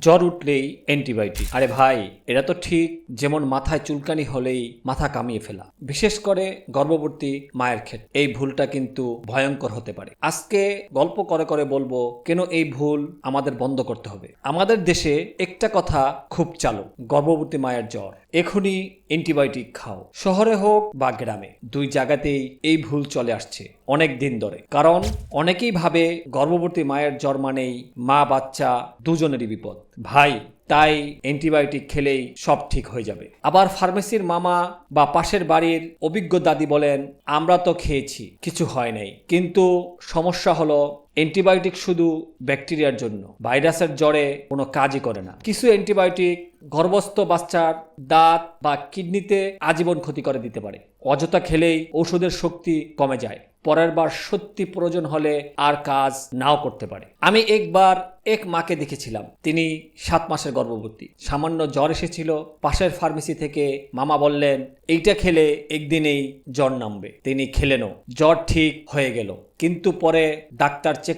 জ্বর উঠলেই অ্যান্টিবায়োটিক। আরে ভাই, এটা তো ঠিক, যেমন মাথায় চুলকানি হলেই মাথা কামিয়ে ফেলা। বিশেষ করে গর্ভবতী মায়ের ক্ষেত্রে। এই ভুলটা কিন্তু ভয়ঙ্কর হতে পারে। আজকে গল্প করে করে বলব, কেন এই ভুল আমাদের বন্ধ করতে হবে? আমাদের দেশে একটা কথা খুব চালু, গর্ভবতী মায়ের জ্বর। এখনই অ্যান্টিবায়োটিক খাও। শহরে হোক বা গ্রামে, দুই জায়গাতেই এই ভুল চলে আসছে অনেক দিন ধরে। কারণ অনেকেই ভাবে গর্ভবতী মায়ের জন্মানেই মানেই মা বাচ্চা দুজনেরই বিপদ। ভাই তাই অ্যান্টিবায়োটিক খেলেই সব ঠিক হয়ে যাবে। আবার ফার্মেসির মামা বা পাশের বাড়ির অভিজ্ঞ দাদি বলেন, আমরা তো খেয়েছি, কিছু হয় নাই। কিন্তু সমস্যা হলো, অ্যান্টিবায়োটিক শুধু ব্যাকটেরিয়ার জন্য, ভাইরাসের জ্বরে কোনো কাজই করে না। কিছু অ্যান্টিবায়োটিক গর্ভস্থ বাচ্চার দাঁত বা কিডনিতে আজীবন ক্ষতি করে দিতে পারে। অযথা খেলেই ঔষধের শক্তি কমে যায়। পরের বার সত্যি প্রয়োজন হলে আর কাজ নাও করতে পারে। আমি একবার এক মাকে দেখেছিলাম। তিনি সাত মাসের গর্ভবতী। সামান্য জ্বর এসেছিল। পাশের ফার্মেসি থেকে মামা বললেন, এইটা খেলে একদিনেই জ্বর নামবে। তিনি খেলেনও। জ্বর ঠিক হয়ে গেল। কিন্তু পরে ডাক্তার চেক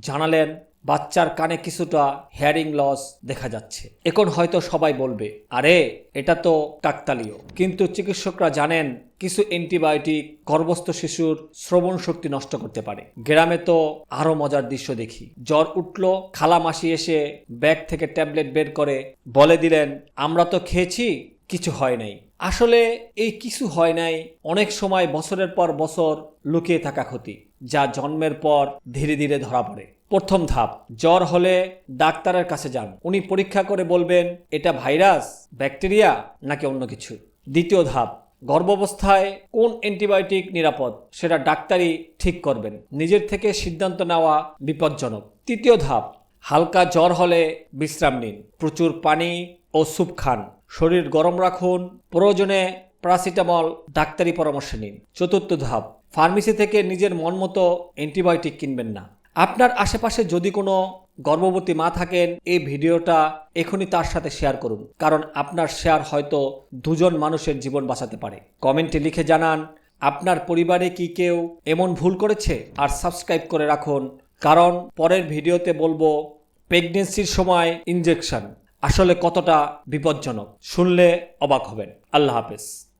জানালেন, বাচ্চার কানে কিছুটা হেয়ারিং লস দেখা যাচ্ছে। এখন হয়তো সবাই বলবে, আরে, এটা তো কাকতালীয়। কিন্তু চিকিৎসকরা জানেন কিছু অ্যান্টিবায়োটিক গর্ভস্থ শিশুর শ্রবণ শক্তি নষ্ট করতে পারে। গ্রামে তো আরও মজার দৃশ্য দেখি। জ্বর উঠল, খালা মাসি এসে ব্যাগ থেকে ট্যাবলেট বের করে বলে দিলেন, আমরা তো খেয়েছি, কিছু হয় নাই। আসলে এই কিছু হয় নাই অনেক সময় বছরের পর বছর লুকিয়ে থাকা ক্ষতি, যা জন্মের পর ধীরে ধীরে ধরা পড়ে। প্রথম ধাপ, জ্বর হলে ডাক্তারের কাছে যান। উনি পরীক্ষা করে বলবেন, এটা ভাইরাস, ব্যাকটেরিয়া নাকি অন্য কিছু? দ্বিতীয় ধাপ গর্ভাবস্থায় কোন অ্যান্টিবায়োটিক নিরাপদ, সেটা ডাক্তারই ঠিক করবেন। নিজের থেকে সিদ্ধান্ত নেওয়া বিপজ্জনক। তৃতীয় ধাপ, হালকা জ্বর হলে বিশ্রাম নিন। প্রচুর পানি ও স্যুপ খান। শরীর গরম রাখুন। প্রয়োজনে প্যারাসিটামল ডাক্তারি পরামর্শ নিন। চতুর্থ ধাপ, ফার্মেসি থেকে নিজের মন মতো অ্যান্টিবায়োটিক কিনবেন না। আপনার আশেপাশে যদি কোনো গর্ভবতী মা থাকেন, এই ভিডিওটা এখনই তার সাথে শেয়ার করুন। কারণ আপনার শেয়ার হয়তো দুজন মানুষের জীবন বাঁচাতে পারে। কমেন্টে লিখে জানান, আপনার পরিবারে কি কেউ এমন ভুল করেছে? আর সাবস্ক্রাইব করে রাখুন, কারণ পরের ভিডিওতে বলব প্রেগনেন্সির সময় ইনজেকশন আসলে কতটা বিপজ্জনক? শুনলে অবাক হবেন। আল্লাহ হাফেজ।